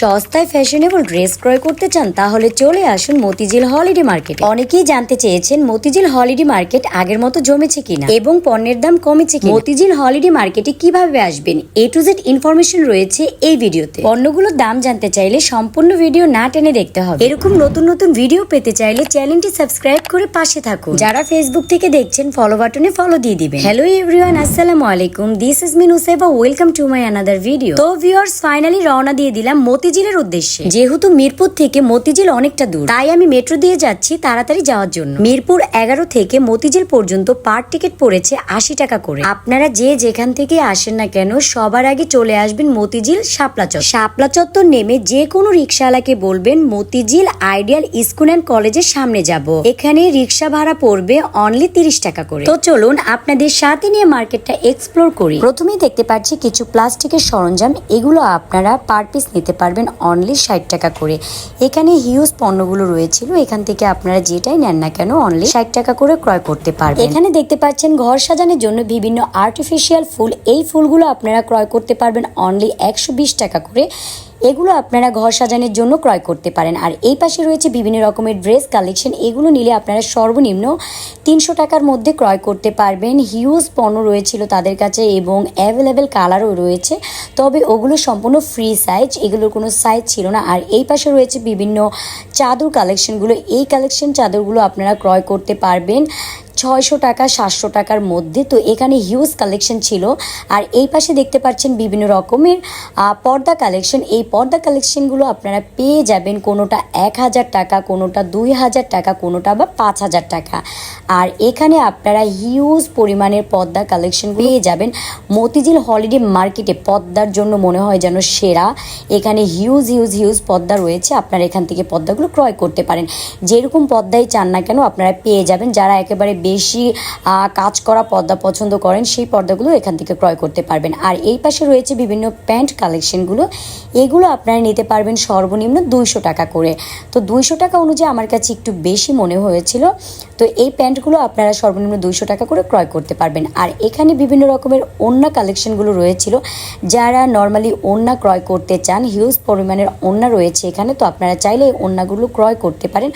সস্তায় fashionable dress ক্রয় করতে চান, তাহলে চলে আসুন মতিঝিল হলিডে মার্কেট অনেকেই জানতে চেয়েছেন মতিঝিল হলিডে মার্কেট আগের মতো জমেছে কিনা এবং পণ্যের দাম কমেছে কিনা। মতিঝিল হলিডে মার্কেটে কীভাবে আসবেন? এ টু জেড ইনফরমেশন রয়েছে এই ভিডিওতে। পণ্যগুলোর দাম জানতে চাইলে সম্পূর্ণ ভিডিও না টেনে দেখতে হবে। এরকম নতুন নতুন ভিডিও পেতে চাইলে চ্যানেলটি সাবস্ক্রাইব করে পাশে থাকুন। যারা ফেসবুক থেকে দেখছেন ফলো বাটনে ফলো দিয়ে দিবেন। হ্যালো এভরিওয়ান আসসালামু আলাইকুম। দিস ইজ মিন উসেবা welcome to my another video তো ভিউয়ার্স ফাইনালি রওনা দিয়ে দিলাম মতিঝিলের উদ্দেশ্যে। যেহেতু মিরপুর থেকে মতিঝিল অনেকটা দূর, তাই আমি মেট্রো দিয়ে যাচ্ছি তাড়াতাড়ি যাওয়ার জন্য। মিরপুর এগারো থেকে মতিঝিল পর্যন্ত পার টিকিট পড়েছে আশি টাকা করে। আপনারা যে যেখান থেকে আসেন না কেন, সবার আগে চলে আসবেন মতিঝিল শাপলা চত্বর। শাপলা চত্বর নেমে যে কোনো রিক্সাওয়ালাকে বলবেন, মতিঝিল আইডিয়াল স্কুল অ্যান্ড কলেজের সামনে যাব। এখানে রিক্সা ভাড়া পড়বে অনলি তিরিশ টাকা করে। তো চলুন আপনাদের সাথে নিয়ে মার্কেটটা এক্সপ্লোর করি। প্রথমেই দেখতে পাচ্ছি কিছু প্লাস্টিকের সরঞ্জাম। এগুলো আপনারা পার পিস নিতে পারবেন। অনলি ষাট টাকা করে। এখানে হিউজ পণ্যগুলো রয়েছিল, এখান থেকে আপনারা যেটাই নেন না কেন অনলি ষাট টাকা করে ক্রয় করতে পারবেন। এখানে দেখতে পাচ্ছেন ঘর সাজানোর জন্য বিভিন্ন আর্টিফিশিয়াল ফুল, এই ফুলগুলো আপনারা ক্রয় করতে পারবেন অনলি একশো বিশ টাকা করে। এগুলো আপনারা ঘর সাজানোর জন্য ক্রয় করতে পারেন। আর এই পাশে রয়েছে বিভিন্ন রকমের ড্রেস কালেকশন। এগুলো নিলে আপনারা সর্বনিম্ন তিনশো টাকার মধ্যে ক্রয় করতে পারবেন। হিউজ পণ্য রয়েছিল তাদের কাছে এবং অ্যাভেলেবেল কালারও রয়েছে। তবে ওগুলো সম্পূর্ণ ফ্রি সাইজ, এগুলোর কোনো সাইজ ছিল না। আর এই পাশে রয়েছে বিভিন্ন চাদর কালেকশনগুলো। এই কালেকশন চাদরগুলো আপনারা ক্রয় করতে পারবেন। ছয়শো টাকা, সাতশো টাকার মধ্যে। তো এখানে হিউজ কালেকশন ছিল। আর এই পাশে দেখতে পাচ্ছেন বিভিন্ন রকমের পর্দা কালেকশন এই পর্দা কালেকশনগুলো আপনারা পেয়ে যাবেন কোনোটা এক হাজার টাকা, কোনোটা দুই হাজার টাকা, কোনোটা বা পাঁচ হাজার টাকা। আর এখানে আপনারা হিউজ পরিমাণের পর্দা কালেকশন পেয়ে যাবেন। মতিঝিল হলিডে মার্কেটে পদ্মার জন্য মনে হয় যেন সেরা। এখানে হিউজ হিউজ হিউজ পদ্মা রয়েছে। আপনারা এখান থেকে পদ্মাগুলো ক্রয় করতে পারেন। যেরকম পদ্মাই চান না কেন আপনারা পেয়ে যাবেন। যারা একেবারে বেশি কাজ করা পর্দা পছন্দ করেন, সেই পর্দাগুলো এখান থেকে ক্রয় করতে পারবেন। আর এই পাশে রয়েছে বিভিন্ন প্যান্ট কালেকশনগুলো। এগুলো আপনারা নিতে পারবেন সর্বনিম্ন দুইশো টাকা করে। তো দুইশো টাকা অনুযায়ী আমার কাছে একটু বেশি মনে হয়েছিল। তো এই প্যান্টগুলো আপনারা সর্বনিম্ন দুইশো টাকা করে ক্রয় করতে পারবেন। আর এখানে বিভিন্ন রকমের ওন্না কালেকশনগুলো রয়েছিল। যারা নর্মালি ওন্না ক্রয় করতে চান, হিউজ পরিমাণের ওন্না রয়েছে এখানে, তো আপনারা চাইলে এই ওন্নাগুলো ক্রয় করতে পারেন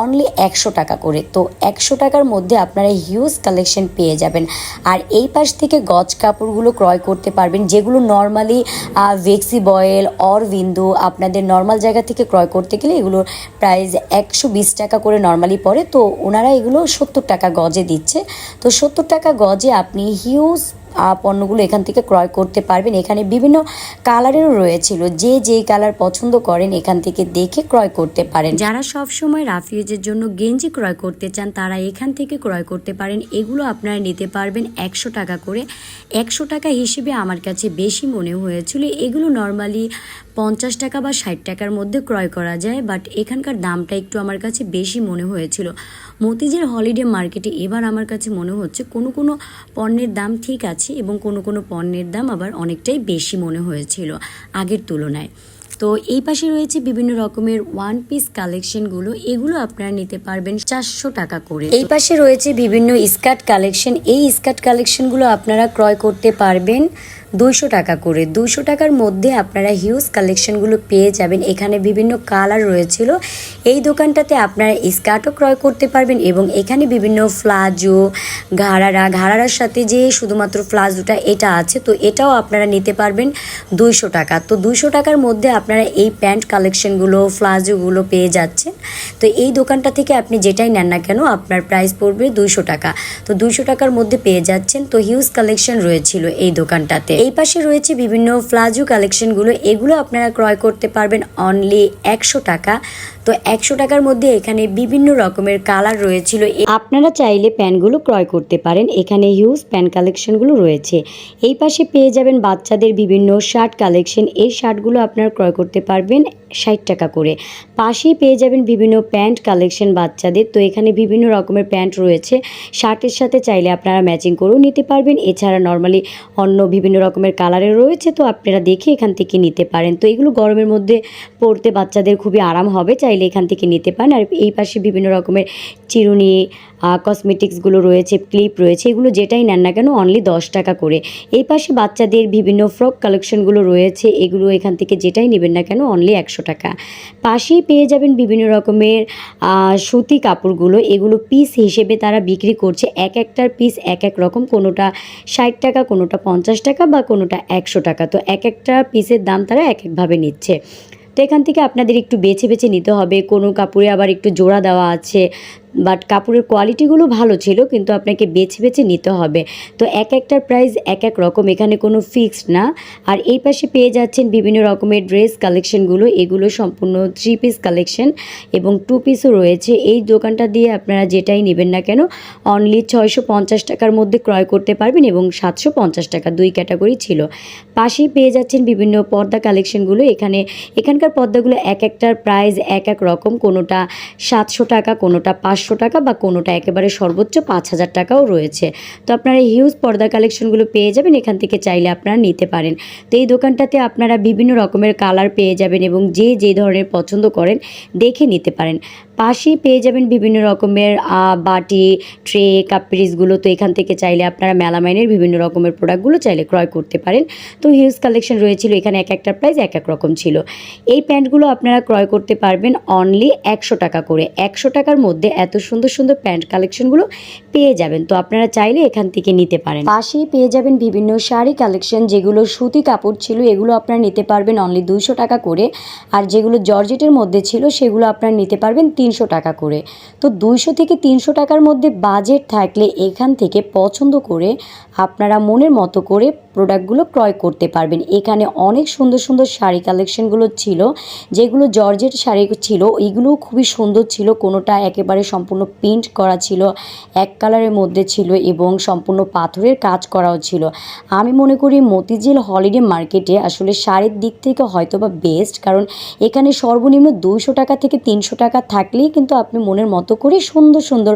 অনলি একশো টাকা করে। তো একশো টাকার মধ্যে আপনারা হিউজ কালেকশন পেয়ে যাবেন। আর এই পাশ থেকে গজ কাপড়গুলো ক্রয় করতে পারবেন, যেগুলো নর্মালি ভেক্সি বয়েল অর বিন্দু আপনাদের নর্মাল জায়গা থেকে ক্রয় করতে গেলে এগুলোর প্রাইস একশো বিশ টাকা করে নর্মালি পড়ে। তো ওনারা এগুলো সত্তর টাকা গজে দিচ্ছে। তো সত্তর টাকা গজে আপনি হিউজ পণ্যগুলো এখান থেকে ক্রয় করতে পারবেন। এখানে বিভিন্ন কালারেরও রয়েছিল। যে যেই কালার পছন্দ করেন এখান থেকে দেখে ক্রয় করতে পারেন। যারা সব সময় রাফিউজের জন্য গেঞ্জি ক্রয় করতে চান, তারা এখান থেকে ক্রয় করতে পারেন। এগুলো আপনারা নিতে পারবেন একশো টাকা করে। একশো টাকা হিসেবে আমার কাছে বেশি মনে হয়েছিল। এগুলো নর্মালি পঞ্চাশ টাকা বা ষাট টাকার মধ্যে ক্রয় করা যায়, বাট এখানকার দামটা একটু আমার কাছে বেশি মনে হয়েছিল। মতিঝিল হলিডে মার্কেটে এবার আমার কাছে মনে হচ্ছে কোনো কোনো পণ্যের দাম ঠিক আছে এবং কোনো কোনো পণ্যের দাম আবার অনেকটাই বেশি মনে হয়েছিল আগের তুলনায়। তো এই পাশে রয়েছে বিভিন্ন রকমের ওয়ান পিস কালেকশনগুলো এগুলো আপনারা নিতে পারবেন চারশো টাকা করে। এই পাশে রয়েছে বিভিন্ন স্কার্ট কালেকশন এই স্কার্ট কালেকশনগুলো আপনারা ক্রয় করতে পারবেন। দুইশো টাকা করে। দুইশো টাকার মধ্যে আপনারা হিউজ কালেকশনগুলো পেয়ে যাবেন। এখানে বিভিন্ন কালার রয়েছিল। এই দোকানটাতে আপনারা স্কার্টও ক্রয় করতে পারবেন এবং এখানে বিভিন্ন ফ্লাজো ঘাড়ারা, ঘাড়ারার সাথে যে শুধুমাত্র ফ্লাজোটা এটা আছে, তো এটাও আপনারা নিতে পারবেন দুইশো টাকা। তো দুইশো টাকার মধ্যে আপনারা এই প্যান্ট কালেকশনগুলো ফ্লাজোগুলো পেয়ে যাচ্ছেন। তো এই দোকানটা থেকে আপনি যেটাই নেন না কেন, আপনার প্রাইস পড়বে দুইশো টাকা। তো দুইশো টাকার মধ্যে পেয়ে যাচ্ছেন। তো হিউজ কালেকশন রয়েছিল এই দোকানটাতে। এই পাশে রয়েছে বিভিন্ন ফ্লাজু কালেকশনগুলো। এগুলো আপনারা ক্রয় করতে পারবেন অনলি একশো টাকা। তো একশো টাকার মধ্যে এখানে বিভিন্ন রকমের কালার রয়েছিল। আপনারা চাইলে প্যান্টগুলো ক্রয় করতে পারেন। এখানে হিউজ প্যান্ট কালেকশনগুলো রয়েছে। এই পাশে পেয়ে যাবেন বাচ্চাদের বিভিন্ন শার্ট কালেকশন। এই শার্টগুলো আপনারা ক্রয় করতে পারবেন ষাট টাকা করে। পাশেই পেয়ে যাবেন বিভিন্ন প্যান্ট কালেকশন বাচ্চাদের। তো এখানে বিভিন্ন রকমের প্যান্ট রয়েছে। শার্টের সাথে চাইলে আপনারা ম্যাচিং করেও নিতে পারবেন। এছাড়া নর্মালি অন্য বিভিন্ন রকমের কালারের রয়েছে। তো আপনারা দেখে এখান থেকে নিতে পারেন। তো এগুলো গরমের মধ্যে পরতে বাচ্চাদের খুবই আরাম হবে। চাইলে এখান থেকে নিতে পারেন। আর এই পাশে বিভিন্ন রকমের চিরুনি কসমেটিক্সগুলো রয়েছে ক্লিপ রয়েছে, এগুলো যেটাই নেন না কেন অনলি দশ টাকা করে। এই পাশে বাচ্চাদের বিভিন্ন ফ্রক কালেকশনগুলো রয়েছে, এগুলো এখান থেকে যেটাই নেবেন না কেন অনলি একশো টাকা। পাশেই পেয়ে যাবেন বিভিন্ন রকমের সুতি কাপড়গুলো, এগুলো পিস হিসেবে তারা বিক্রি করছে। এক একটার পিস এক এক রকম, কোনোটা ষাট টাকা, কোনোটা পঞ্চাশ টাকা বা কোনোটা একশো টাকা। তো এক একটা পিসের দাম তারা এক একভাবে নিচ্ছে। তো এখান থেকে আপনাদের একটু বেছে বেছে নিতে হবে। কোনো কাপড়ে আবার একটু জোড়া দেওয়া আছে। বাট কাপড়ের কোয়ালিটিগুলো ভালো ছিল, কিন্তু আপনাকে বেছে বেছে নিতে হবে। তো এক একটার প্রাইস এক এক রকম, এখানে কোনো ফিক্সড না। আর এই পাশে পেয়ে যাচ্ছেন বিভিন্ন রকমের ড্রেস কালেকশনগুলো এগুলো সম্পূর্ণ থ্রি পিস কালেকশন এবং টু পিসও রয়েছে। এই দোকানটা দিয়ে আপনারা যেটাই নেবেন না কেন অনলি ছয়শো পঞ্চাশ টাকার মধ্যে ক্রয় করতে পারবেন এবং সাতশো পঞ্চাশ টাকা দুই ক্যাটাগরি ছিল। পাশেই পেয়ে যাচ্ছেন বিভিন্ন পর্দা কালেকশনগুলো এখানে এখানকার পর্দাগুলো এক একটার প্রাইস এক এক রকম, কোনোটা সাতশো টাকা, কোনোটা পাঁচশো টাকা বা কোনোটা একেবারে সর্বোচ্চ পাঁচ হাজার টাকাও রয়েছে। তো আপনারা এই হিউজ পর্দা কালেকশনগুলো পেয়ে যাবেন, এখান থেকে চাইলে আপনারা নিতে পারেন। তো এই দোকানটাতে আপনারা বিভিন্ন রকমের কালার পেয়ে যাবেন এবং যে যে ধরনের পছন্দ করেন, দেখে নিতে পারেন। পাশেই পেয়ে যাবেন বিভিন্ন রকমের বাটি, ট্রে কাপড়িসগুলো তো এখান থেকে চাইলে আপনারা মেলামাইনের বিভিন্ন রকমের প্রোডাক্টগুলো চাইলে ক্রয় করতে পারেন। তো হিউজ কালেকশন রয়েছিল, এখানে এক একটা প্রাইস এক এক রকম ছিল। এই প্যান্টগুলো আপনারা ক্রয় করতে পারবেন অনলি একশো টাকা করে। একশো টাকার মধ্যে এত সুন্দর সুন্দর প্যান্ট কালেকশনগুলো পেয়ে যাবেন। তো আপনারা চাইলে এখান থেকে নিতে পারেন। পাশেই পেয়ে যাবেন বিভিন্ন শাড়ি কালেকশন, যেগুলো সুতি কাপড় ছিল, এগুলো আপনারা নিতে পারবেন অনলি দুইশো টাকা করে। আর যেগুলো জর্জেটের মধ্যে ছিল, সেগুলো আপনারা নিতে পারবেন তিনশো টাকা করে। তো দুইশো থেকে তিনশো টাকার মধ্যে বাজেট থাকলে এখান থেকে পছন্দ করে আপনারা মনের মতো করে প্রোডাক্টগুলো ক্রয় করতে পারবেন। এখানে অনেক সুন্দর সুন্দর শাড়ি কালেকশনগুলো ছিল, যেগুলো জর্জেট শাড়ি ছিল এইগুলোও খুবই সুন্দর ছিল। কোনোটা একেবারে সম্পূর্ণ প্রিন্ট করা ছিল, এক কালারের মধ্যে ছিল এবং সম্পূর্ণ পাথরের কাজ করাও ছিল। আমি মনে করি মতিঝিল হলিডে মার্কেটে আসলে শাড়ির দিক থেকে হয়তো বা বেস্ট কারণ এখানে সর্বনিম্ন দুইশো টাকা থেকে তিনশো টাকা থাকলেই কিন্তু আপনি মনের মতো করে সুন্দর সুন্দর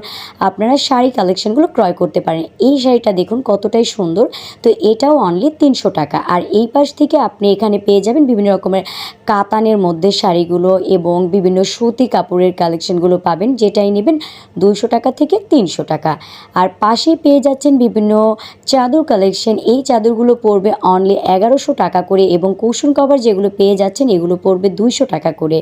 আপনারা শাড়ি কালেকশনগুলো ক্রয় করতে পারেন। এই শাড়িটা দেখুন কতটাই সুন্দর। তো এটাও অনলি তিনশো টাকা। আর এই পাশ থেকে আপনি এখানে পেয়ে যাবেন বিভিন্ন রকমের কাতানের মধ্যে শাড়িগুলো এবং বিভিন্ন সুতি কাপড়ের কালেকশনগুলো পাবেন, যেটাই নেবেন দুইশো টাকা থেকে তিনশো টাকা। আর পাশেই পেয়ে যাচ্ছেন বিভিন্ন চাদর কালেকশন এই চাদরগুলো পড়বে অনলি এগারোশো টাকা করে এবং কুশন কভার যেগুলো পেয়ে যাচ্ছেন এগুলো পড়বে দুইশো টাকা করে।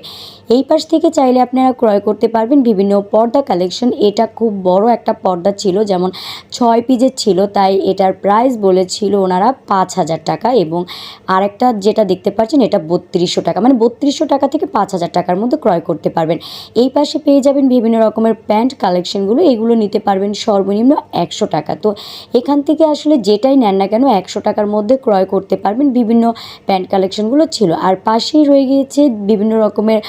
এই পাশ থেকে চাইলে আপনারা ক্রয় করতে পারবেন। বিভিন্ন পর্দা কালেকশন এটা খুব বড় একটা পর্দা ছিল, যেমন ছয় পিজের ছিল, তাই এটার প্রাইস বলেছিল ওনারা পাঁচ হাজার টাকা এবং আরেকটা যেটা দেখতে পাচ্ছেন, এটা বত্রিশশো টাকা। মানে বত্রিশশো টাকা থেকে পাঁচ হাজার টাকার মধ্যে ক্রয় করতে পারবেন। এই পাশে পেয়ে যাবেন বিভিন্ন রকমের প্যান্ট কালেকশনগুলো এগুলো নিতে পারবেন সর্বনিম্ন একশো টাকা। তো এখান থেকে আসলে যেটাই নেন না কেন একশো টাকার মধ্যে ক্রয় করতে পারবেন বিভিন্ন প্যান্ট কালেকশনগুলো ছিল। আর পাশেই রয়ে গিয়েছে বিভিন্ন রকমের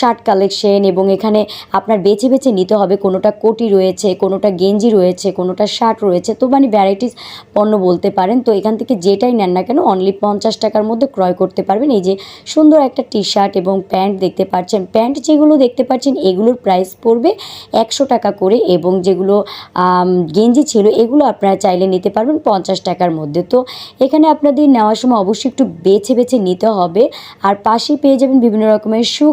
শার্ট কালেকশন এবং এখানে আপনার বেছে বেছে নিতে হবে কোনোটা কোটি রয়েছে, কোনোটা গেঞ্জি রয়েছে, কোনোটা শার্ট রয়েছে। তো মানে ভ্যারাইটিস পণ্য বলতে পারেন। তো এখান থেকে যেটাই নেন না কেন অনলি পঞ্চাশ টাকার মধ্যে ক্রয় করতে পারবেন। এই যে সুন্দর একটা টি শার্ট এবং প্যান্ট দেখতে পাচ্ছেন। প্যান্ট যেগুলো দেখতে পাচ্ছেন, এগুলোর প্রাইস পড়বে একশো টাকা করে এবং যেগুলো গেঞ্জি ছিল, এগুলো আপনারা চাইলে নিতে পারবেন পঞ্চাশ টাকার মধ্যে। তো এখানে আপনাদের নেওয়ার সময় অবশ্যই একটু বেছে বেছে নিতে হবে। আর পাশেই পেয়ে যাবেন বিভিন্ন রকমের শু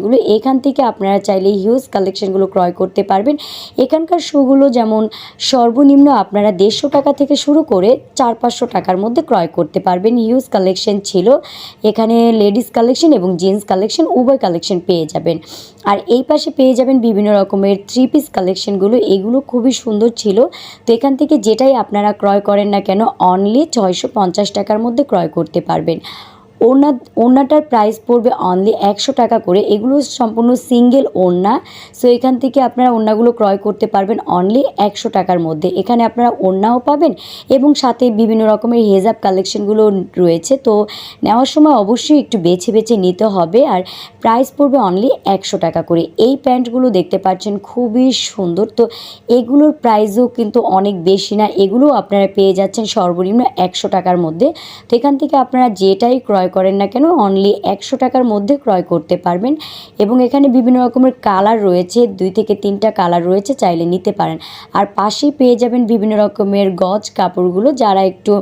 কালেকশনগুলো, এখান থেকে আপনারা চাইলে হিউজ কালেকশনগুলো ক্রয় করতে পারবেন। এখানকার শোগুলো যেমন সর্বনিম্ন আপনারা দেড়শো টাকা থেকে শুরু করে চার পাঁচশো টাকার মধ্যে ক্রয় করতে পারবেন। হিউজ কালেকশন ছিল, এখানে লেডিস কালেকশন এবং জেন্টস কালেকশন উভয় কালেকশন পেয়ে যাবেন। আর এই পাশে পেয়ে যাবেন বিভিন্ন রকমের থ্রি পিস কালেকশনগুলো, এগুলো খুবই সুন্দর ছিল। তো এখান থেকে যেটাই আপনারা ক্রয় করেন না কেন অনলি ছয়শো পঞ্চাশ টাকার মধ্যে ক্রয় করতে পারবেন। ওড়না, ওড়নাটার প্রাইস পড়বে অনলি একশো টাকা করে। এগুলো সম্পূর্ণ সিঙ্গেল ওড়না। সো এখান থেকে আপনারা ওড়নাগুলো ক্রয় করতে পারবেন অনলি একশো টাকার মধ্যে। এখানে আপনারা ওড়নাও পাবেন এবং সাথে বিভিন্ন রকমের হেজাব কালেকশনগুলো রয়েছে। তো, নেওয়ার সময় অবশ্যই একটু বেছে বেছে নিতে হবে আর প্রাইস পড়বে অনলি একশো টাকা করে। এই প্যান্টগুলো দেখতে পাচ্ছেন, খুবই সুন্দর। তো, এগুলোর প্রাইসও কিন্তু অনেক বেশি না। এগুলো আপনারা পেয়ে যাচ্ছেন সর্বনিম্ন একশো টাকার মধ্যে। তো, এখান থেকে আপনারা যেটাই ক্রয় ক্রয় করেন না কেন অনলি একশো টাকার মধ্যে ক্রয় করতে পারবেন এবং এখানে বিভিন্ন রকমের কালার রয়েছে, দুই থেকে তিনটা কালার রয়েছে, চাইলে নিতে পারেন। আর পাশেই পেয়ে যাবেন বিভিন্ন রকমের গজ কাপড়গুলো, যারা একটু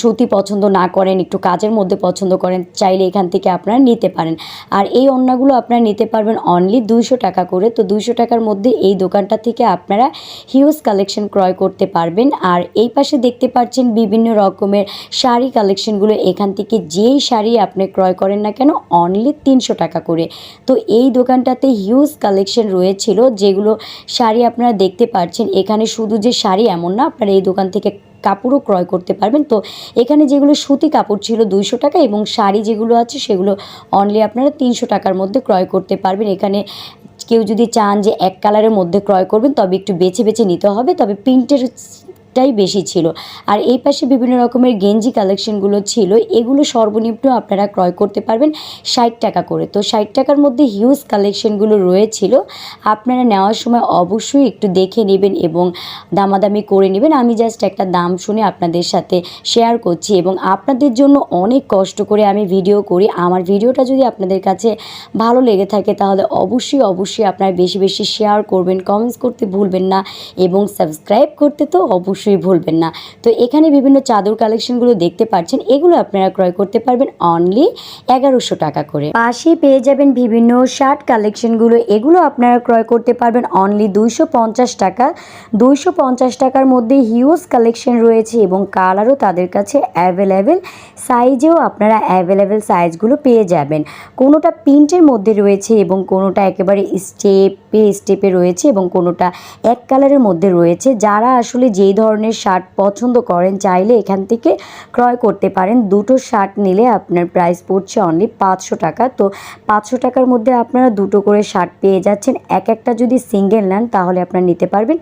সুতি পছন্দ না করেন, একটু কাজের মধ্যে পছন্দ করেন, চাইলে এখান থেকে আপনারা নিতে পারেন। আর এই ওড়নাগুলো আপনারা নিতে পারবেন অনলি দুইশো টাকা করে। তো দুইশো টাকার মধ্যে এই দোকানটা থেকে আপনারা হিউজ কালেকশন ক্রয় করতে পারবেন। আর এই পাশে দেখতে পাচ্ছেন বিভিন্ন রকমের শাড়ি কালেকশনগুলো এখান থেকে যেই শাড়ি আপনি ক্রয় করেন না কেন অনলি তিনশো টাকা করে। তো এই দোকানটাতে হিউজ কালেকশন রয়েছিল, যেগুলো শাড়ি আপনারা দেখতে পাচ্ছেন এখানে শুধু যে শাড়ি এমন না, আপনারা এই দোকান থেকে কাপড়ও ক্রয় করতে পারবেন। তো এখানে যেগুলো সুতি কাপড় ছিল দুইশো টাকা এবং শাড়ি যেগুলো আছে, সেগুলো অনলি আপনারা তিনশো টাকার মধ্যে ক্রয় করতে পারবেন। এখানে কেউ যদি চান যে এক কালারের মধ্যে ক্রয় করবেন, তবে একটু বেছে বেছে নিতে হবে। তবে প্রিন্টের টাই বেশি ছিল। আর এই পাশে বিভিন্ন রকমের গেঞ্জি কালেকশনগুলো ছিল। এগুলো সর্বনিম্ন আপনারা ক্রয় করতে পারবেন ষাট টাকা করে। তো ষাট টাকার মধ্যে হিউজ কালেকশনগুলো রয়েছিল। আপনারা নেওয়ার সময় অবশ্যই একটু দেখে নেবেন এবং দামাদামি করে নেবেন। আমি জাস্ট একটা দাম শুনে আপনাদের সাথে শেয়ার করছি এবং আপনাদের জন্য অনেক কষ্ট করে আমি ভিডিও করি। আমার ভিডিওটা যদি আপনাদের কাছে ভালো লেগে থাকে তাহলে অবশ্যই অবশ্যই আপনারা বেশি বেশি শেয়ার করবেন। কমেন্টস করতে ভুলবেন না এবং সাবস্ক্রাইব করতে তো অবশ্যই ভুলবেন না। তো এখানে বিভিন্ন চাদর কালেকশনগুলো দেখতে পাচ্ছেন, এগুলো আপনারা ক্রয় করতে পারবেন অনলি এগারোশো টাকা করে। পাশে পেয়ে যাবেন বিভিন্ন শার্ট কালেকশনগুলো এগুলো আপনারা ক্রয় করতে পারবেন অনলি দুইশো পঞ্চাশ টাকা। দুইশো পঞ্চাশ টাকার মধ্যে হিউজ কালেকশন রয়েছে এবং কালারও তাদের কাছে অ্যাভেলেবেল সাইজেও আপনারা অ্যাভেলেবেল সাইজগুলো পেয়ে যাবেন। কোনোটা প্রিন্টের মধ্যে রয়েছে এবং কোনোটা একেবারে স্টেপে স্টেপে রয়েছে এবং কোনোটা এক কালারের মধ্যে রয়েছে। যারা আসলে যেই ধরনের শার্ট পছন্দ করেন, চাইলে এখান থেকে ক্রয় করতে পারেন। দুটো শার্ট নিলে আপনার প্রাইস পড়ছে অনলি পাঁচশো টাকা। তো পাঁচশো টাকার মধ্যে আপনারা দুটো করে শার্ট পেয়ে যাচ্ছেন। এক একটা যদি সিঙ্গেল নেন, তাহলে আপনারা নিতে পারবেন।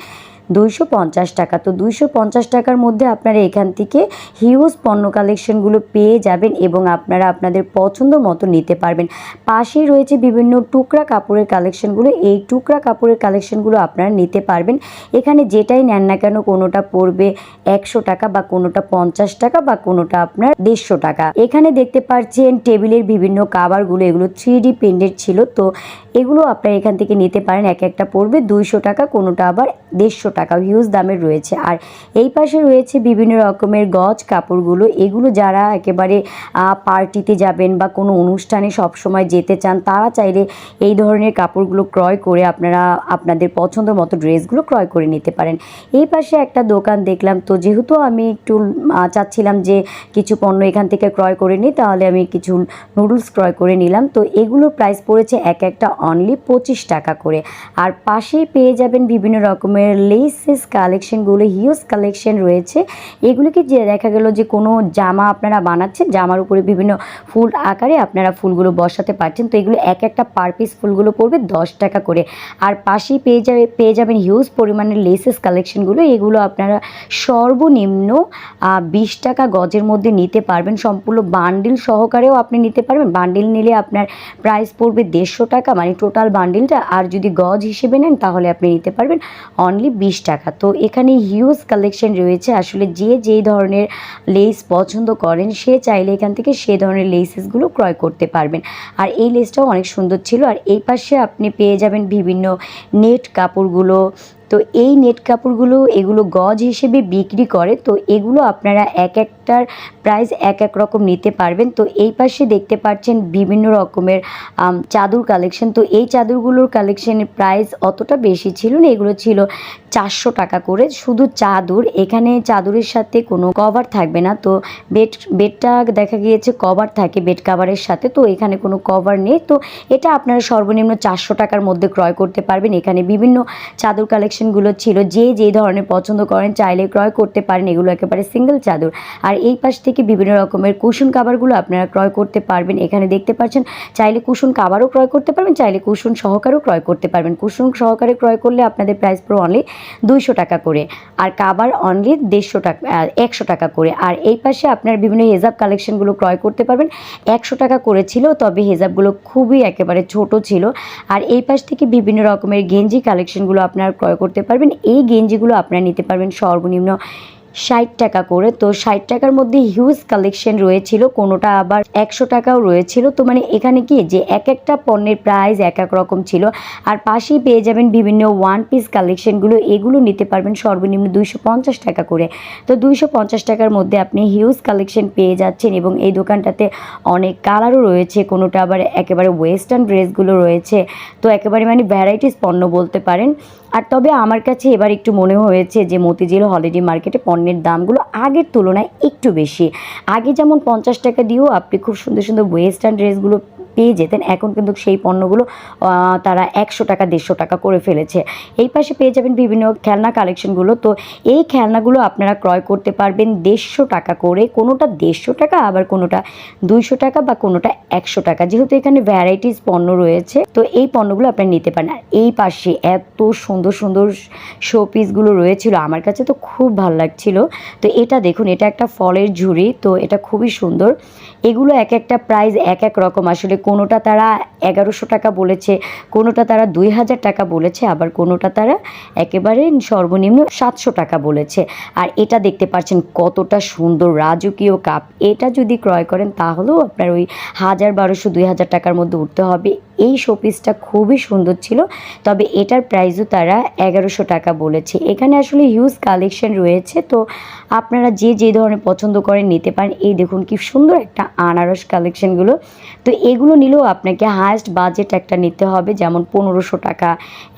দুইশো পঞ্চাশ টাকা। তো দুইশো পঞ্চাশ টাকার মধ্যে আপনারা এখান থেকে হিউজ পণ্য কালেকশনগুলো পেয়ে যাবেন এবং আপনারা আপনাদের পছন্দ মতো নিতে পারবেন। পাশেই রয়েছে বিভিন্ন টুকরা কাপড়ের কালেকশনগুলো। এই টুকরা কাপড়ের কালেকশনগুলো আপনারা নিতে পারবেন। এখানে যেটাই নেন না কেন কোনোটা পড়বে একশো টাকা বা কোনোটা পঞ্চাশ টাকা বা কোনোটা আপনার দেড়শো টাকা। এখানে দেখতে পাচ্ছেন টেবিলের বিভিন্ন কাভারগুলো এগুলো থ্রি ডি ছিল। তো এগুলো আপনারা এখান থেকে নিতে পারেন। এক একটা পড়বে দুইশো টাকা, কোনোটা আবার দেড়শো টাকা হিউজ দামের রয়েছে। আর এই পাশে রয়েছে বিভিন্ন রকমের গজ, কাপড়গুলো। এগুলো যারা একেবারে পার্টিতে যাবেন বা কোনো অনুষ্ঠানে সবসময় যেতে চান, তারা চাইলে এই ধরনের কাপড়গুলো ক্রয় করে আপনারা আপনাদের পছন্দ মতো ড্রেসগুলো ক্রয় করে নিতে পারেন। এই পাশে একটা দোকান দেখলাম তো, যেহেতু আমি একটু চাচ্ছিলাম যে কিছু পণ্য এখান থেকে ক্রয় করে নিই, তাহলে আমি কিছু নুডলস ক্রয় করে নিলাম। তো এগুলোর প্রাইস পড়েছে এক একটা অনলি পঁচিশ টাকা করে। আর পাশেই পেয়ে যাবেন বিভিন্ন রকমের লেসেস কালেকশনগুলো হিউজ কালেকশন রয়েছে। এগুলোকে যে দেখা গেল যে কোনো জামা আপনারা বানাচ্ছেন, জামার উপরে বিভিন্ন ফুল আকারে আপনারা ফুলগুলো বসাতে পারছেন। তো এগুলো এক একটা পার পিস ফুলগুলো পড়বে দশ টাকা করে। আর পাশেই পেয়ে যাবে, পেয়ে যাবেন হিউজ পরিমাণের লেসেস কালেকশনগুলো এগুলো আপনারা সর্বনিম্ন বিশ টাকা গজের মধ্যে নিতে পারবেন। সম্পূর্ণ বান্ডিল সহকারেও আপনি নিতে পারবেন। বান্ডিল নিলে আপনার প্রাইস পড়বে দেড়শো টাকা। মানে টোটাল বান্ডিলটা আর যদি গজ হিসেবে নেন তাহলে আপনি নিতে পারবেন। অনলি বিশ টাকা। তো এখানে হিউজ কালেকশন রয়েছে। আসলে যে যেই ধরনের লেস পছন্দ করেন, সে চাইলে এখান থেকে সে ধরনের লেসেসগুলো ক্রয় করতে পারবেন। আর এই লেসটাও অনেক সুন্দর ছিল। আর এই পাশে আপনি পেয়ে যাবেন বিভিন্ন নেট কাপড়গুলো তো এই নেট কাপড়গুলো এগুলো গজ হিসেবে বিক্রি করে, তো এগুলো আপনারা এক একটার প্রাইস এক এক রকম নিতে পারবেন। তো এই পাশে দেখতে পাচ্ছেন বিভিন্ন রকমের চাদর কালেকশন তো এই চাদরগুলোর কালেকশনের প্রাইস অতটা বেশি ছিল না, এগুলো ছিল চারশো টাকা করে। শুধু চাদর, এখানে চাদরের সাথে কোনো কভার থাকবে না। তো বেড বেডটা দেখা গিয়েছে কভার থাকে বেড কাভারের সাথে, তো এখানে কোনো কভার নেই। তো এটা আপনারা সর্বনিম্ন চারশো টাকার মধ্যে ক্রয় করতে পারবেন। এখানে বিভিন্ন চাদর কালেকশনগুলো ছিল, যে যে ধরনের পছন্দ করেন চাইলে ক্রয় করতে পারেন, এগুলো একেবারে সিঙ্গেল চাদর। আর এই পাশ থেকে বিভিন্ন রকমের কুশন কাভারগুলো আপনারা ক্রয় করতে পারবেন। এখানে দেখতে পাচ্ছেন, চাইলে কুশন কাভারও ক্রয় করতে পারবেন, চাইলে কুশন সহকারেও ক্রয় করতে পারবেন। কুশন সহকারে ক্রয় করলে আপনাদের প্রাইস পুরো অনলি দুইশো টাকা করে, আর কাভার অনলি দেড়শো টাকা একশো টাকা করে। আর এই পাশে আপনার বিভিন্ন হেজাব কালেকশনগুলো ক্রয় করতে পারবেন। একশো টাকা করে ছিল, তবে হেজাবগুলো খুবই একেবারে ছোট ছিল। আর এই পাশ থেকে বিভিন্ন রকমের গেঞ্জি কালেকশনগুলো আপনার ক্রয় করতে পারবেন। এই গেঞ্জিগুলো আপনারা নিতে পারবেন সর্বনিম্ন ষাট টাকা করে। তো ষাট টাকার মধ্যে হিউজ কালেকশন রয়েছিল, কোনোটা আবার একশো টাকাও রয়েছিল। তো মানে এখানে কি যে এক একটা পণ্যের প্রাইস এক এক রকম ছিল। আর পাশেই পেয়ে যাবেন বিভিন্ন ওয়ান পিস কালেকশনগুলো এগুলো নিতে পারবেন সর্বনিম্ন দুইশো পঞ্চাশ টাকা করে। তো দুইশো পঞ্চাশ টাকার মধ্যে আপনি হিউজ কালেকশন পেয়ে যাচ্ছেন এবং এই দোকানটাতে অনেক কালারও রয়েছে। কোনোটা আবার একেবারে ওয়েস্টার্ন ড্রেসগুলো রয়েছে। তো একেবারে মানে ভ্যারাইটিস পণ্য বলতে পারেন। আর তবে আমার কাছে এবার একটু মনে হয়েছে যে মতিঝিল হলিডে মার্কেটে পণ্যের দামগুলো আগের তুলনায় একটু বেশি। আগে যেমন পঞ্চাশ টাকা দিয়েও আপনি খুব সুন্দর সুন্দর ওয়েস্টার্ন ড্রেসগুলো পেয়ে যেতেন। এখন কিন্তু সেই পণ্যগুলো তারা একশো টাকা, দেড়শো টাকা করে ফেলেছে। এই পাশে পেয়ে যাবেন বিভিন্ন খেলনা কালেকশনগুলো। তো এই খেলনাগুলো আপনারা ক্রয় করতে পারবেন দেড়শো টাকা করে। কোনোটা দেড়শো টাকা, আবার কোনোটা দুইশো টাকা বা কোনোটা একশো টাকা। যেহেতু এখানে ভ্যারাইটিস পণ্য রয়েছে, তো এই পণ্যগুলো আপনারা নিতে পারেন। আর এই পাশে এত সুন্দর সুন্দর শো পিসগুলো রয়েছিল, আমার কাছে তো খুব ভালো লাগছিল। তো এটা দেখুন, এটা একটা ফলের ঝুড়ি, তো এটা খুবই সুন্দর। এগুলো এক একটা প্রাইস এক এক রকম। আসলে কোনোটা তারা এগারোশো টাকা বলেছে, কোনোটা তারা দুই হাজার টাকা বলেছে, আবার কোনোটা তারা একেবারে সর্বনিম্ন সাতশো টাকা বলেছে। আর এটা দেখতে পাচ্ছেন কতটা সুন্দর রাজকীয় কাপ। এটা যদি ক্রয় করেন তাহলেও আপনার ওই হাজার বারোশো দুই হাজার টাকার মধ্যে উঠতে হবে। এই শোপিসটা খুবই সুন্দর ছিল, তবে এটার প্রাইসও তারা এগারোশো টাকা বলেছে। এখানে আসলে হিউজ কালেকশন রয়েছে, তো আপনারা যে যে ধরনের পছন্দ করেন নিতে পারেন। এই দেখুন কি সুন্দর একটা আনারস কালেকশনগুলো তো এগুলো নিলেও আপনাকে হায়েস্ট বাজেট একটা নিতে হবে, যেমন পনেরোশো টাকা,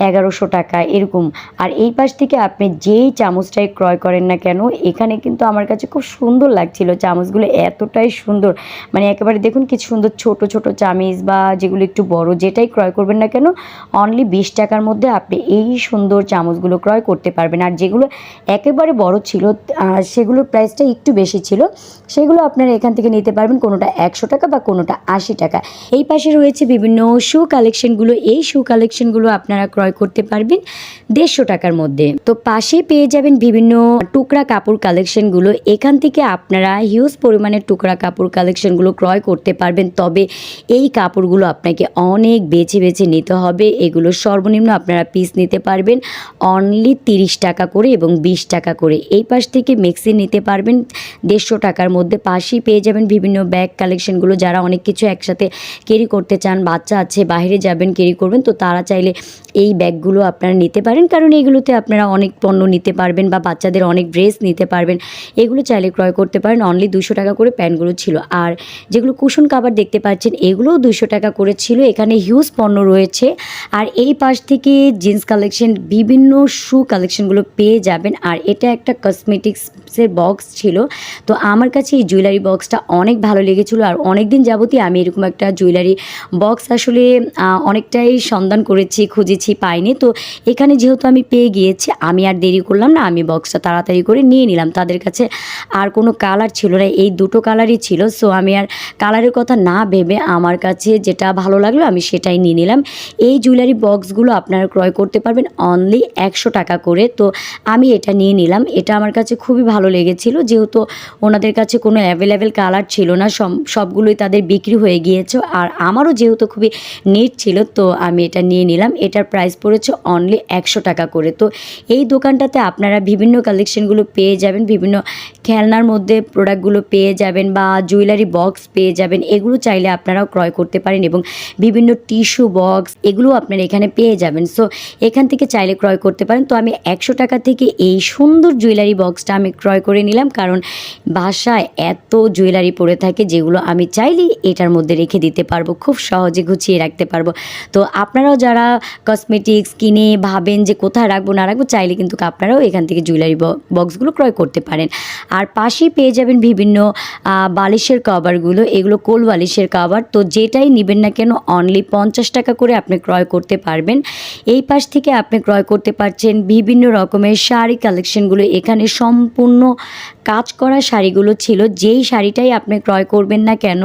এগারোশো টাকা, এরকম। আর এই পাশ থেকে আপনি যেই চামচটাই ক্রয় করেন না কেন, এখানে কিন্তু আমার কাছে খুব সুন্দর লাগছিল চামচগুলো এতটাই সুন্দর। মানে একেবারে দেখুন কি সুন্দর ছোট ছোট চামিচ বা যেগুলো একটু বড় যেটাই ক্রয় করবেন না কেন অনলি বিশ টাকার মধ্যে আপনি এই সুন্দর চামচগুলো ক্রয় করতে পারবেন। আর যেগুলো একেবারে বড় ছিল সেগুলোর প্রাইসটা একটু বেশি ছিল, সেগুলো আপনারা এখান থেকে নিতে পারবেন কোনোটা একশো টাকা বা কোনোটা আশি টাকা। এই পাশে রয়েছে বিভিন্ন শু কালেকশনগুলো এই শু কালেকশনগুলো আপনারা ক্রয় করতে পারবেন দেড়শো টাকার মধ্যে। তো পাশে পেয়ে যাবেন বিভিন্ন টুকরা কাপড় কালেকশনগুলো এখান থেকে আপনারা হিউজ পরিমাণের টুকরা কাপড় কালেকশনগুলো ক্রয় করতে পারবেন। তবে এই কাপড়গুলো আপনাকে অনেক বেছে বেছে নিতে হবে। এগুলো সর্বনিম্ন আপনারা পিস নিতে পারবেন। অনলি তিরিশ টাকা করে এবং বিশ টাকা করে। এই পাশ থেকে মেক্সি নিতে পারবেন। দেড়শো টাকার মধ্যে পাশেই পেয়ে যাবেন বিভিন্ন ব্যাগ কালেকশনগুলো যারা অনেক কিছু একসাথে ক্যারি করতে চান, বাচ্চা আছে, বাইরে যাবেন ক্যারি করবেন, তো তারা চাইলে এই ব্যাগগুলো আপনারা নিতে পারেন। কারণ এগুলোতে আপনারা অনেক পণ্য নিতে পারবেন বা বাচ্চাদের অনেক ড্রেস নিতে পারবেন। এগুলো চাইলে ক্রয় করতে পারেন। অনলি দুশো টাকা করে প্যান্টগুলো ছিল। আর যেগুলো কুশন কাভার দেখতে পাচ্ছেন, এগুলোও দুশো টাকা করে ছিল। এখানে হিউজ পণ্য রয়েছে। আর এই পাশ থেকে জিন্স কালেকশন বিভিন্ন শু কালেকশনগুলো পেয়ে যাবেন। আর এটা একটা কসমেটিক্সের বক্স ছিল। তো আমার কাছে এই জুয়েলারি বক্সটা অনেক ভালো লেগেছিলো। আর অনেক দিন যাবতই আমি এরকম একটা জুয়েলারি বক্স আসলে অনেকটাই সন্ধান করেছি, খুঁজেছি, পাইনি। তো এখানে যেহেতু আমি পেয়ে গিয়েছি, আমি আর দেরি করলাম না। আমি বক্সটা তাড়াতাড়ি করে নিয়ে নিলাম। তাদের কাছে আর কোনো কালার ছিল না। এই দুটো কালারই ছিল। সো আমি আর কালারের কথা না ভেবে আমার কাছে যেটা ভালো লাগল, আমি সেটাই নিয়ে নিলাম। এই জুয়েলারি বক্সগুলো আপনারা ক্রয় করতে পারবেন অনলি একশো টাকা করে। তো আমি এটা নিয়ে নিলাম। এটা আমার কাছে খুবই ভালো লেগেছিল। যেহেতু ওনাদের কাছে কোনো অ্যাভেলেবেল কালার ছিল না, সব- সবগুলোই তাদের বিক্রি হয়ে গিয়েছে। আর আমারও যেহেতু খুবই নিট ছিল, তো আমি এটা নিয়ে নিলাম। এটার প্রাইস পড়েছে অনলি একশো টাকা করে। তো এই দোকানটাতে আপনারা বিভিন্ন কালেকশনগুলো পেয়ে যাবেন, বিভিন্ন খেলনার মধ্যে প্রোডাক্টগুলো পেয়ে যাবেন বা জুয়েলারি বক্স পেয়ে যাবেন। এগুলো চাইলে আপনারাও ক্রয় করতে পারেন এবং বিভিন্ন টিস্যু বক্স এগুলো আপনারা এখানে পেয়ে যাবেন। সো এখান থেকে চাইলে ক্রয় করতে পারেন। তো আমি একশো টাকা থেকে এই সুন্দর জুয়েলারি বক্সটা আমি ক্রয় করে নিলাম কারণ বাসায় এত জুয়েলারি পড়ে থাকে যেগুলো আমি চাইলেই এটার মধ্যে রেখে দিতে পারব। খুব সহজে গুছিয়ে রাখতে পারব। তো আপনারাও যারা কসমেটিক্স কিনে ভাবেন যে কোথায় রাখব, না রাখব, চাইলে কিন্তু আপনারাও এখান থেকে জুয়েলারি বক্সগুলো ক্রয় করতে পারেন। আর পাশেই পেয়ে যাবেন বিভিন্ন বালিশের কভারগুলো এগুলো কোল বালিশের কভার তো যেটাই নেবেন না কেন অনলি পঞ্চাশ টাকা করে আপনি ক্রয় করতে পারবেন। এই পাশ থেকে আপনি ক্রয় করতে পারছেন বিভিন্ন রকমের শাড়ি কালেকশনগুলো এখানে সম্পূর্ণ কাজ করা শাড়িগুলো ছিল। যেই শাড়িটাই আপনি ক্রয় করবেন না কেন,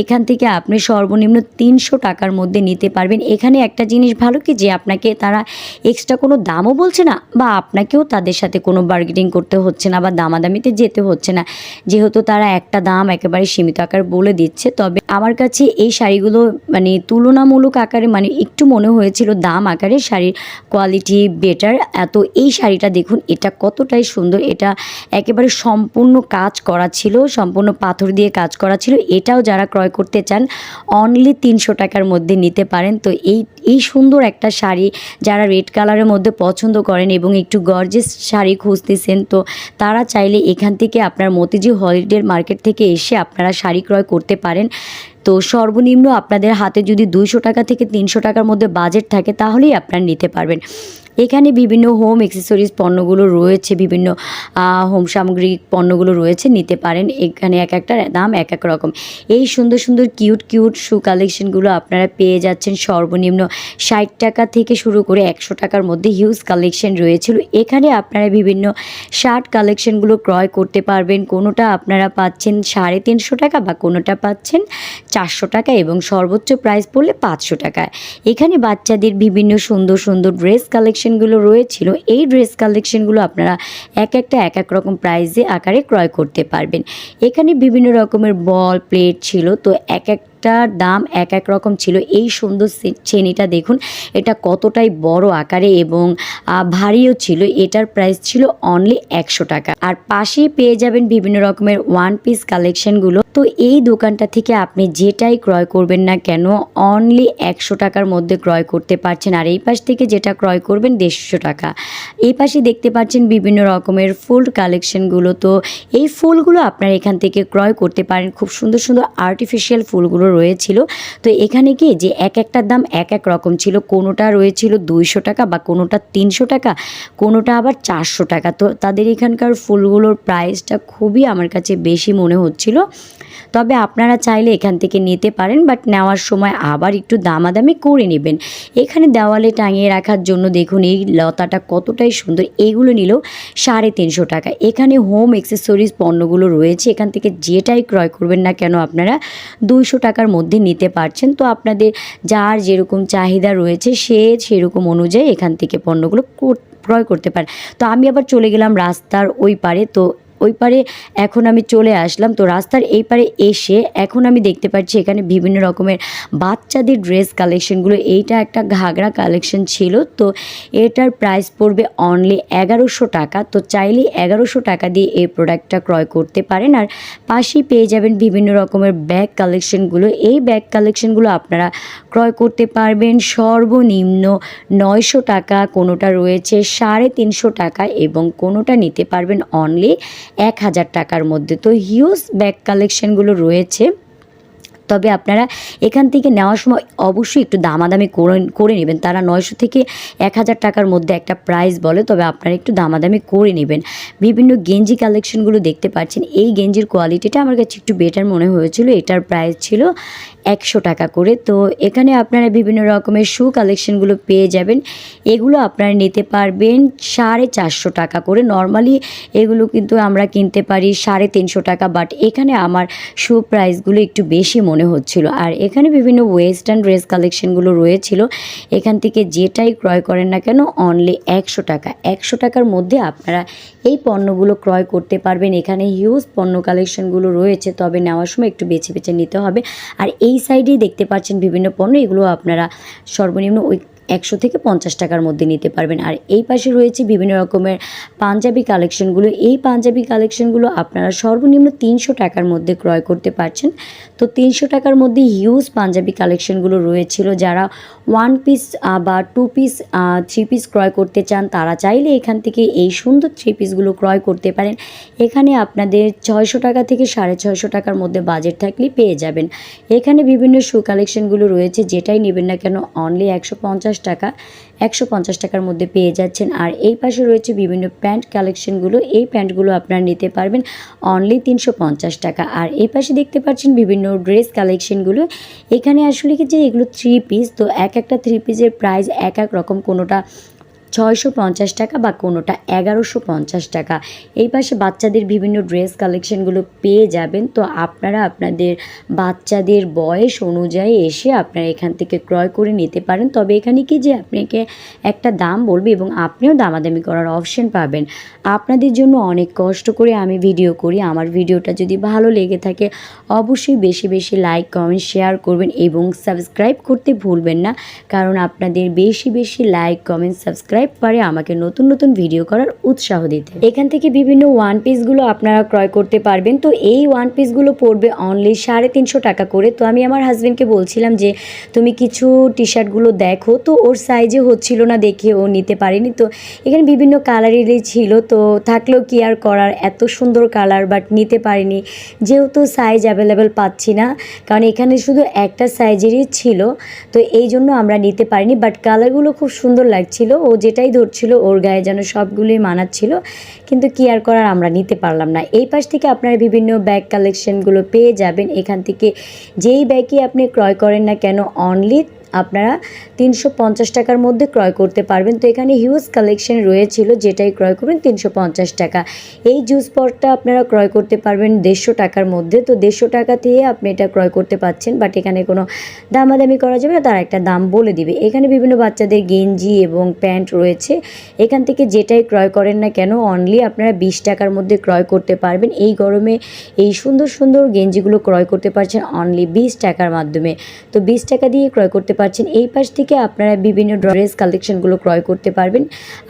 এখান থেকে আপনি সর্বনিম্ন তিনশো টাকার মধ্যে নিতে পারবেন। এখানে একটা জিনিস ভালো কি যে আপনাকে তারা এক্সট্রা কোনো দামও বলছে না বা আপনাকেও তাদের সাথে কোনো বার্গেনিং করতে হচ্ছে না বা দামাদামিতে যেতে হচ্ছে না। যেহেতু তারা একটা দাম একেবারে সীমিত আকার বলে দিচ্ছে, তবে আমার কাছে এই শাড়িগুলো মানে তুলনামূলক আকারে মানে একটু মনে হয়েছিল দাম আকারে শাড়ির কোয়ালিটি বেটার এত এই শাড়িটা দেখুন, এটা কতটাই সুন্দর, এটা একেবারে সম্পূর্ণ কাজ করা ছিল, সম্পূর্ণ পাথর দিয়ে কাজ করা ছিল। এটাও যারা ক্রয় করতে চান অনলি তিনশো টাকার মধ্যে নিতে পারেন। তো এই এই সুন্দর একটা শাড়ি যারা রেড কালারের মধ্যে পছন্দ করেন এবং একটু গর্জেস শাড়ি খুঁজতেছেন, তো তারা চাইলে এখান থেকে আপনার মতিজি হলিডে মার্কেট থেকে এসে আপনারা শাড়ি ক্রয় করতে পারেন। তো সর্বনিম্ন আপনাদের হাতে যদি দুইশো টাকা থেকে তিনশো টাকার মধ্যে বাজেট থাকে, তাহলেই আপনারা নিতে পারবেন। এখানে বিভিন্ন হোম অ্যাক্সেসরিজ পণ্যগুলো রয়েছে, বিভিন্ন হোম সামগ্রিক পণ্যগুলো রয়েছে, নিতে পারেন। এখানে এক একটা দাম এক এক রকম। এই সুন্দর সুন্দর কিউট কিউট শু কালেকশনগুলো আপনারা পেয়ে যাচ্ছেন সর্বনিম্ন ষাট টাকা থেকে শুরু করে একশো টাকার মধ্যে হিউজ কালেকশন রয়েছিল। এখানে আপনারা বিভিন্ন শার্ট কালেকশনগুলো ক্রয় করতে পারবেন। কোনোটা আপনারা পাচ্ছেন সাড়ে তিনশো টাকা বা কোনোটা পাচ্ছেন চারশো টাকা এবং সর্বোচ্চ প্রাইস পড়লে পাঁচশো টাকা এখানে বাচ্চাদের বিভিন্ন সুন্দর সুন্দর ড্রেস কালেকশনগুলো রয়েছিল, এই ড্রেস কালেকশনগুলো আপনারা এক একটা, এক এক রকম প্রাইজে আকারে ক্রয় করতে পারবেন। এখানে বিভিন্ন রকমের বল প্লেট ছিল, তো এক এক একটার দাম এক এক রকম ছিল। এই সুন্দর চেনিটা দেখুন, এটা কতটাই বড় আকারে এবং ভারীও ছিল। এটার প্রাইস ছিল অনলি একশো টাকা। আর পাশেই পেয়ে যাবেন বিভিন্ন রকমের ওয়ান পিস কালেকশনগুলো তো এই দোকানটা থেকে আপনি যেটাই ক্রয় করবেন না কেন অনলি একশো টাকার মধ্যে ক্রয় করতে পারছেন। আর এই পাশ থেকে যেটা ক্রয় করবেন দেড়শো টাকা। এই পাশে দেখতে পাচ্ছেন বিভিন্ন রকমের ফুল কালেকশনগুলো তো এই ফুলগুলো আপনার এখান থেকে ক্রয় করতে পারেন। খুব সুন্দর সুন্দর আর্টিফিশিয়াল ফুলগুলো রয়েছিল। তো এখানে কি যে এক একটার দাম এক এক রকম ছিল, কোনোটা রয়েছিল দুইশো টাকা বা কোনোটা তিনশো টাকা, কোনোটা আবার চারশো টাকা। তো তাদের এখানকার ফুলগুলোর প্রাইসটা খুবই আমার কাছে বেশি মনে হচ্ছিল। তবে আপনারা চাইলে এখান থেকে নিতে পারেন বাট নেওয়ার সময় আবার একটু দামাদামি করে নেবেন। এখানে দেওয়ালে টাঙিয়ে রাখার জন্য দেখুন এই লতাটা কতটাই সুন্দর। এইগুলো নিলেও সাড়ে তিনশো টাকা। এখানে হোম এক্সেসরিজ পণ্যগুলো রয়েছে। এখান থেকে যেটাই ক্রয় করবেন না কেন আপনারা দুইশো টাকার মধ্যে নিতে পারছেন। তো আপনাদের যার যেরকম চাহিদা রয়েছে, সে সেরকম অনুযায়ী এখান থেকে পণ্যগুলো ক্রয় করতে পারে। তো আমি আবার চলে গেলাম রাস্তার ওই পারে। তো ওই পারে এখন আমি চলে আসলাম। তো রাস্তার এই পারে এসে এখন আমি দেখতে পাচ্ছি এখানে বিভিন্ন রকমের বাচ্চাদের ড্রেস কালেকশনগুলো এইটা একটা ঘাগরা কালেকশন ছিল। তো এটার প্রাইস পড়বে অনলি এগারোশো টাকা। তো চাইলে এগারোশো টাকা দিয়ে এই প্রোডাক্টটা ক্রয় করতে পারেন। আর পাশেই পেয়ে যাবেন বিভিন্ন রকমের ব্যাগ কালেকশনগুলো এই ব্যাগ কালেকশনগুলো আপনারা ক্রয় করতে পারবেন সর্বনিম্ন নয়শো টাকা, কোনোটা রয়েছে সাড়ে তিনশো টাকা এবং কোনোটা নিতে পারবেন অনলি এক হাজার টাকার মধ্যে। তো হিউজ ব্যাগ কালেকশনগুলো রয়েছে। তবে আপনারা এখান থেকে নেওয়ার সময় অবশ্যই একটু দামাদামি করে নেবেন। তারা নয়শো থেকে এক হাজার টাকার মধ্যে একটা প্রাইস বলে, তবে আপনারা একটু দামাদামি করে নেবেন। বিভিন্ন গেঞ্জি কালেকশনগুলো দেখতে পাচ্ছেন। এই গেঞ্জির কোয়ালিটিটা আমার কাছে একটু বেটার মনে হয়েছিল। এটার প্রাইস ছিল একশো টাকা করে। তো এখানে আপনারা বিভিন্ন রকমের শু কালেকশনগুলো পেয়ে যাবেন। এগুলো আপনারা নিতে পারবেন সাড়ে চারশো টাকা করে। নর্মালি এগুলো কিন্তু আমরা কিনতে পারি সাড়ে তিনশো টাকা বাট এখানে আমার শু প্রাইসগুলো একটু বেশি মনে হচ্ছিল। আর এখানে বিভিন্ন ওয়েস্টার্ন ড্রেস কালেকশনগুলো রয়েছিল। এখান থেকে যেটাই ক্রয় করেন না কেন অনলি একশো টাকা। একশো টাকার মধ্যে আপনারা এই পণ্যগুলো ক্রয় করতে পারবেন। এখানে হিউজ পণ্য কালেকশনগুলো রয়েছে, তবে নেওয়ার সময় একটু বেছে বেছে নিতে হবে। আর এই সাইডেই দেখতে পাচ্ছেন বিভিন্ন পণ্য। এগুলো আপনারা সর্বনিম্ন ওই একশো থেকে পঞ্চাশ টাকার মধ্যে নিতে পারবেন। আর এই পাশে রয়েছে বিভিন্ন রকমের পাঞ্জাবি কালেকশনগুলো। এই পাঞ্জাবি কালেকশনগুলো আপনারা সর্বনিম্ন তিনশো টাকার মধ্যে ক্রয় করতে পারছেন। তো তিনশো টাকার মধ্যে হিউজ পাঞ্জাবি কালেকশনগুলো রয়েছিল। যারা ওয়ান পিস বা টু পিস থ্রি পিস ক্রয় করতে চান, তারা চাইলে এখান থেকে এই সুন্দর থ্রি পিসগুলো ক্রয় করতে পারেন। এখানে আপনাদের ছয়শো টাকা থেকে সাড়ে ছয়শো টাকার মধ্যে বাজেট থাকলে পেয়ে যাবেন। এখানে বিভিন্ন শু কালেকশনগুলো রয়েছে। যেটাই নেবেন না কেন অনলি একশো পঞ্চাশ টাকা, একশো পঞ্চাশ টাকার মধ্যে পেয়ে যাচ্ছেন। আর এই পাশে রয়েছে বিভিন্ন প্যান্ট কালেকশনগুলো। এই প্যান্টগুলো আপনারা নিতে পারবেন অনলি তিনশো পঞ্চাশ টাকা। আর এই পাশে দেখতে পাচ্ছেন বিভিন্ন ড্রেস কালেকশনগুলো। এখানে আসলে কি যে এগুলো থ্রি পিস তো এক একটা থ্রি পিসের প্রাইস এক এক রকম, কোনোটা ছয়শো পঞ্চাশ টাকা বা কোনোটা এগারোশো পঞ্চাশ টাকা। এই পাশে বাচ্চাদের বিভিন্ন ড্রেস কালেকশনগুলো পেয়ে যাবেন। তো আপনারা আপনাদের বাচ্চাদের বয়স অনুযায়ী এসে আপনারা এখান থেকে ক্রয় করে নিতে পারেন। তবে এখানে কি যে আপনাকে একটা দাম বলবে এবং আপনিও দামাদামি করার অপশন পাবেন। আপনাদের জন্য অনেক কষ্ট করে আমি ভিডিও করি। আমার ভিডিওটা যদি ভালো লেগে থাকে, অবশ্যই বেশি বেশি লাইক, কমেন্ট, শেয়ার করবেন এবং সাবস্ক্রাইব করতে ভুলবেন না। কারণ আপনাদের বেশি বেশি লাইক, কমেন্ট, সাবস্ক্রাইব পারে আমাকে নতুন নতুন ভিডিও করার উৎসাহ দিতে। এখান থেকে বিভিন্ন ওয়ান পিসগুলো আপনারা ক্রয় করতে পারবেন। তো এই ওয়ান পিসগুলো পড়বে অনলি সাড়ে তিনশো টাকা করে। তো আমি আমার হাজব্যান্ডকে বলছিলাম যে, তুমি কিছু টি শার্টগুলো দেখো। তো ওর সাইজে হচ্ছিল না দেখে ও নিতে পারেনি। তো এখানে বিভিন্ন কালারেরই ছিল। তো থাকলেও কি আর করার? এত সুন্দর কালার বাট নিতে পারিনি। যেহেতু সাইজ অ্যাভেলেবেল পাচ্ছি না, কারণ এখানে শুধু একটা সাইজেরই ছিল। তো এই জন্য আমরা নিতে পারিনি বাট কালারগুলো খুব সুন্দর লাগছিল। ও যেটাই ধরছিল, ওর গায়ে যেন সবগুলোই মানাচ্ছিল, কিন্তু কি আর করার আমরা নিতে পারলাম না। এই পাশ থেকে আপনারা বিভিন্ন ব্যাগ কালেকশনগুলো পেয়ে যাবেন। এখান থেকে যেই ব্যাগই আপনি ক্রয় করেন না কেন অনলি আপনারা তিনশো পঞ্চাশ টাকার মধ্যে ক্রয় করতে পারবেন। তো এখানে হিউজ কালেকশন রয়েছিল, যেটাই ক্রয় করবেন তিনশো পঞ্চাশ টাকা। এই জুস পটটা আপনারা ক্রয় করতে পারবেন দেড়শো টাকার মধ্যে। তো দেড়শো টাকা দিয়ে আপনি এটা ক্রয় করতে পাচ্ছেন বাট এখানে কোনো দামাদামি করা যাবে না, তার একটা দাম বলে দিবে। এখানে বিভিন্ন বাচ্চাদের গেঞ্জি এবং প্যান্ট রয়েছে। এখান থেকে যেটাই ক্রয় করেন না কেন অনলি আপনারা বিশ টাকার মধ্যে ক্রয় করতে পারবেন। এই গরমে এই সুন্দর সুন্দর গেঞ্জিগুলো ক্রয় করতে পারছেন অনলি বিশ টাকার মাধ্যমে। তো বিশ টাকা দিয়ে ক্রয় করতে পারছেন, এই পাশ থেকে আপনারা বিভিন্ন ড্রেস কালেকশনগুলো ক্রয় করতে পারবেন।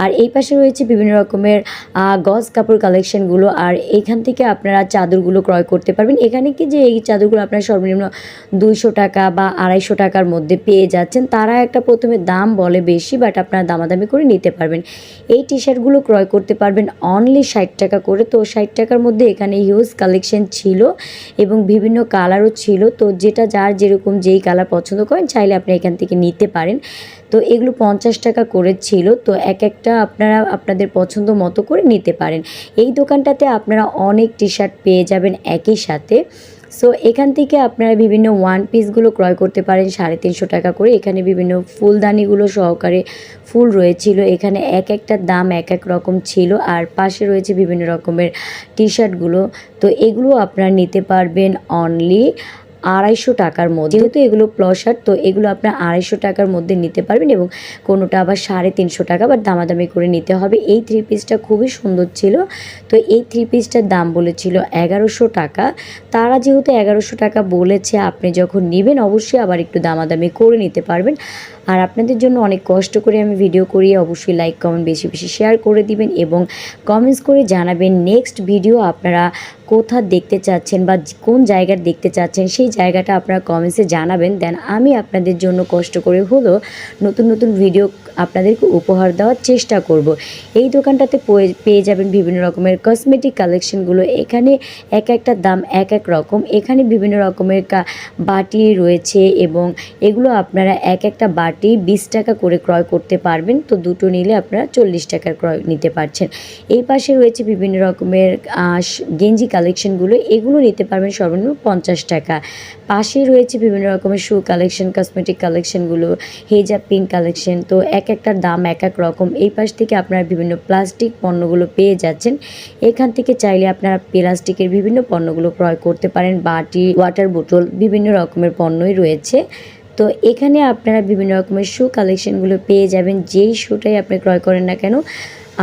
আর এই পাশে রয়েছে বিভিন্ন রকমের গজ কাপড় কালেকশনগুলো। আর এখান থেকে আপনারা চাদরগুলো ক্রয় করতে পারবেন। এখানে কি যে এই চাদরগুলো আপনারা সর্বনিম্ন দুইশো টাকা বা আড়াইশো টাকার মধ্যে পেয়ে যাচ্ছেন। তারা একটা প্রথমে দাম বলে বেশি, বাট আপনারা দামাদামি করে নিতে পারবেন। এই টি শার্টগুলো ক্রয় করতে পারবেন অনলি ষাট টাকা করে। তো ষাট টাকার মধ্যে এখানে হিউজ কালেকশন ছিল এবং বিভিন্ন কালারও ছিল। তো যেটা যার যেরকম যেই কালার পছন্দ করেন, চাইলে আপনি এখান থেকে নিতে পারেন। তো এগুলো পঞ্চাশ টাকা করে ছিল। তো এক একটা আপনারা আপনাদের পছন্দ মতো করে নিতে পারেন। এই দোকানটাতে আপনারা অনেক টি শার্ট পেয়ে যাবেন একই সাথে। সো এখান থেকে আপনারা বিভিন্ন ওয়ান পিসগুলো ক্রয় করতে পারেন সাড়ে তিনশো টাকা করে। এখানে বিভিন্ন ফুলদানিগুলো সহকারে ফুল রয়েছিল। এখানে এক একটা দাম এক এক রকম ছিল। আর পাশে রয়েছে বিভিন্ন রকমের টি শার্টগুলো তো এগুলো আপনারা নিতে পারবেন অনলি আড়াইশো টাকার মধ্যে। যেহেতু এগুলো প্লসার তো এগুলো আপনার আড়াইশো টাকার মধ্যে নিতে পারবেন এবং কোনোটা আবার সাড়ে তিনশো টাকা বা দামাদামি করে নিতে হবে। এই থ্রি পিসটা খুবই সুন্দর ছিল। তো এই থ্রি পিসটার দাম বলেছিল এগারোশো টাকা। তারা যেহেতু এগারোশো টাকা বলেছে, আপনি যখন নেবেন অবশ্যই আবার একটু দামাদামি করে নিতে পারবেন। আর আপনাদের জন্য অনেক কষ্ট করে আমি ভিডিও করি। অবশ্যই লাইক কমেন্ট বেশি বেশি শেয়ার করে দিবেন এবং কমেন্টস করে জানাবেন নেক্সট ভিডিও আপনারা কোথা দেখতে চাচ্ছেন বা কোন জায়গার দেখতে চাচ্ছেন, সেই জায়গাটা আপনারা কমেন্টসে জানাবেন। দেন আমি আপনাদের জন্য কষ্ট করে হলো নতুন নতুন ভিডিও আপনাদেরকে উপহার দেওয়ার চেষ্টা করব। এই দোকানটাতে পয়ে- যাবেন বিভিন্ন রকমের কসমেটিক কালেকশনগুলো এখানে এক একটা দাম এক এক রকম। এখানে বিভিন্ন রকমের বাটি রয়েছে এবং এগুলো আপনারা এক একটা বাটি বিশ টাকা করে ক্রয় করতে পারবেন। তো দুটো নিলে আপনারা চল্লিশ টাকার ক্রয় নিতে পারছেন। এই পাশে রয়েছে বিভিন্ন রকমের গেঞ্জি কালেকশনগুলো এগুলো নিতে পারবেন সর্বনিম্ন পঞ্চাশ টাকা। পাশে রয়েছে বিভিন্ন রকমের শু কালেকশন কসমেটিক কালেকশনগুলো হেজা পিন কালেকশন তো এক একটার দাম এক এক রকম। এই পাশ থেকে আপনারা বিভিন্ন প্লাস্টিক পণ্যগুলো পেয়ে যাচ্ছেন। এখান থেকে চাইলে আপনারা প্লাস্টিকের বিভিন্ন পণ্যগুলো ক্রয় করতে পারেন। বাটি ওয়াটার বোতল বিভিন্ন রকমের পণ্যই রয়েছে। তো এখানে আপনারা বিভিন্ন রকমের শু কালেকশনগুলো পেয়ে যাবেন। যেই শুটাই আপনি ক্রয় করেন না কেন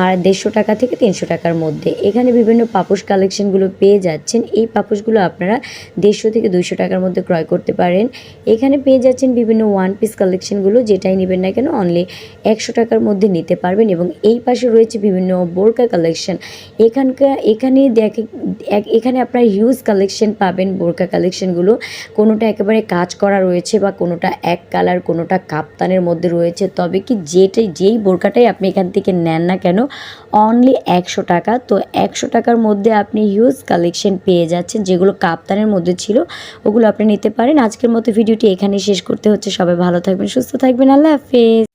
আর দেড়শো টাকা থেকে তিনশো টাকার মধ্যে। এখানে বিভিন্ন পাপোশ কালেকশনগুলো পেয়ে যাচ্ছেন। এই পাপোশগুলো আপনারা দেড়শো থেকে দুইশো টাকার মধ্যে ক্রয় করতে পারেন। এখানে পেয়ে যাচ্ছেন বিভিন্ন ওয়ান পিস কালেকশনগুলো যেটাই নেবেন না কেন অনলি একশো টাকার মধ্যে নিতে পারবেন এবং এই পাশে রয়েছে বিভিন্ন বোরকা কালেকশন এখানকার এখানে দেখে এখানে আপনার হিউজ কালেকশন পাবেন বোরকা কালেকশনগুলো কোনোটা একেবারে কাজ করা রয়েছে বা কোনোটা এক কালার কোনোটা কাপ্তানের মধ্যে রয়েছে। তবে কি যেটাই, যেই বোরকাটাই আপনি এখান থেকে নেন না কেন অনলি একশো টাকা। তো একশো টাকার মধ্যে আপনি হিউজ কালেকশন পেয়ে যাচ্ছেন, যেগুলো কাপ্তানের মধ্যে ছিল, ওগুলো আপনি নিতে পারেন। আজকের মতো ভিডিওটি এখানেই শেষ করতে হচ্ছে। সবাই ভালো থাকবেন, সুস্থ থাকবেন। আল্লাহ হাফেজ।